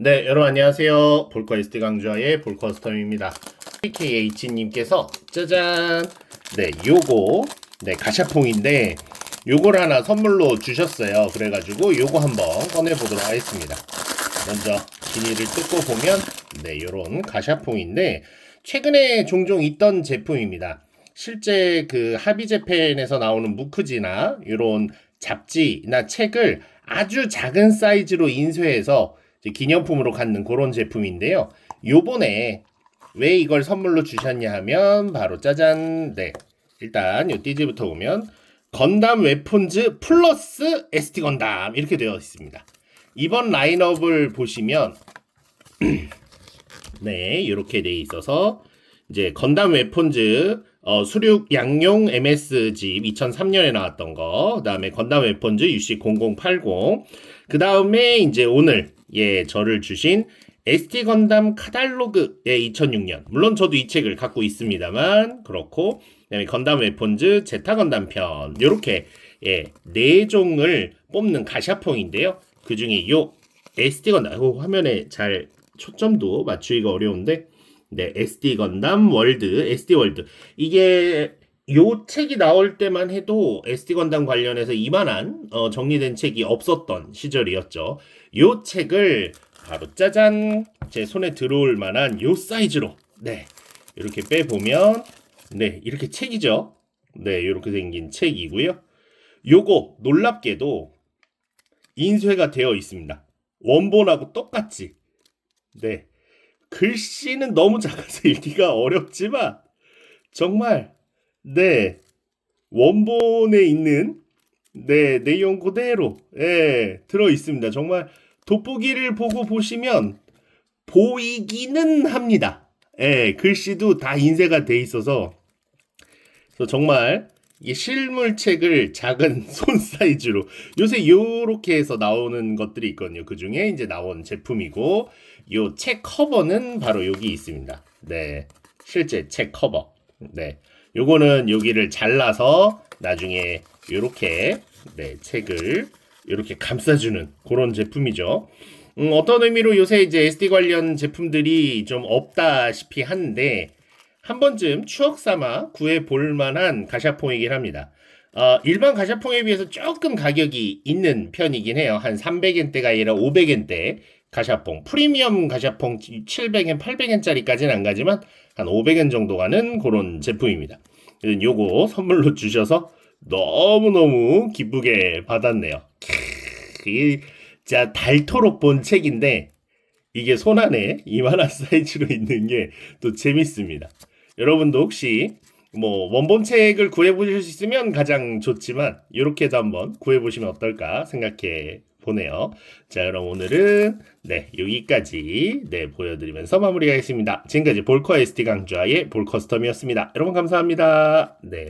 네, 여러분 안녕하세요. 볼커 SD 강좌의 볼커스텀입니다. PKH님께서 짜잔, 네, 요거, 네, 가샤퐁인데 요걸 하나 선물로 주셨어요. 그래가지고 요거 한번 꺼내보도록 하겠습니다. 먼저 비닐을 뜯고 보면 네, 요런 가샤퐁인데 최근에 종종 있던 제품입니다. 실제 그 하비제펜에서 나오는 무크지나 이런 잡지나 책을 아주 작은 사이즈로 인쇄해서 기념품으로 갖는 그런 제품인데요. 요번에 왜 이걸 선물로 주셨냐 하면 바로 짜잔 네 일단 요 띠지부터 보면 건담 웨폰즈 플러스 ST 건담 이렇게 되어 있습니다. 이번 라인업을 보시면 네 이렇게 돼 있어서 이제 건담 웨폰즈 어, 수륙 양용 MS 집 2003년에 나왔던 거, 그 다음에 건담 웨폰즈 UC 0080, 그 다음에 이제 오늘 예 저를 주신 ST 건담 카달로그 예 2006년 물론 저도 이 책을 갖고 있습니다만 그렇고 그다음에 건담 웨폰즈 제타 건담 편 요렇게 예 네 종을 뽑는 가샤퐁인데요. 그 중에 요 ST 건담 요 화면에 잘 초점도 맞추기가 어려운데 네, SD 건담 월드, SD 월드. 이게 요 책이 나올 때만 해도 SD 건담 관련해서 이만한 어, 정리된 책이 없었던 시절이었죠. 요 책을 바로 짜잔 제 손에 들어올 만한 요 사이즈로 네 이렇게 빼 보면 네 이렇게 책이죠. 네 이렇게 생긴 책이고요. 요거 놀랍게도 인쇄가 되어 있습니다. 원본하고 똑같이 네 글씨는 너무 작아서 읽기가 어렵지만 정말 네 원본에 있는 네 내용 그대로 예 들어 있습니다. 정말 돋보기를 보고 보시면 보이기는 합니다. 예 글씨도 다 인쇄가 돼 있어서 정말 이 실물책을 작은 손 사이즈로 요새 요렇게 해서 나오는 것들이 있거든요. 그 중에 이제 나온 제품이고 요 책 커버는 바로 여기 있습니다. 네. 실제 책 커버. 네. 요거는 여기를 잘라서 나중에 요렇게 네, 책을 이렇게 감싸주는 그런 제품이죠. 음, 어떤 의미로 요새 이제 SD 관련 제품들이 좀 없다시피 한데 한 번쯤 추억 삼아 구해 볼 만한 가샤퐁이긴 합니다. 어, 일반 가샤퐁에 비해서 조금 가격이 있는 편이긴 해요. 한 300엔대가 아니라 500엔대 가샤퐁. 프리미엄 가샤퐁 700엔, 800엔짜리까지는 안 가지만 한 500엔 정도 가는 그런 제품입니다. 요거 선물로 주셔서 너무너무 기쁘게 받았네요. 이게 진짜 닳도록 본 책인데 이게 손 안에 이만한 사이즈로 있는 게 또 재밌습니다. 여러분도 혹시 뭐 원본 책을 구해 보실 수 있으면 가장 좋지만 이렇게도 한번 구해 보시면 어떨까 생각해 보네요. 자 그럼 오늘은 네 여기까지 네 보여드리면서 마무리하겠습니다. 지금까지 볼커 ST 강좌의 볼커스텀이었습니다. 여러분 감사합니다. 네.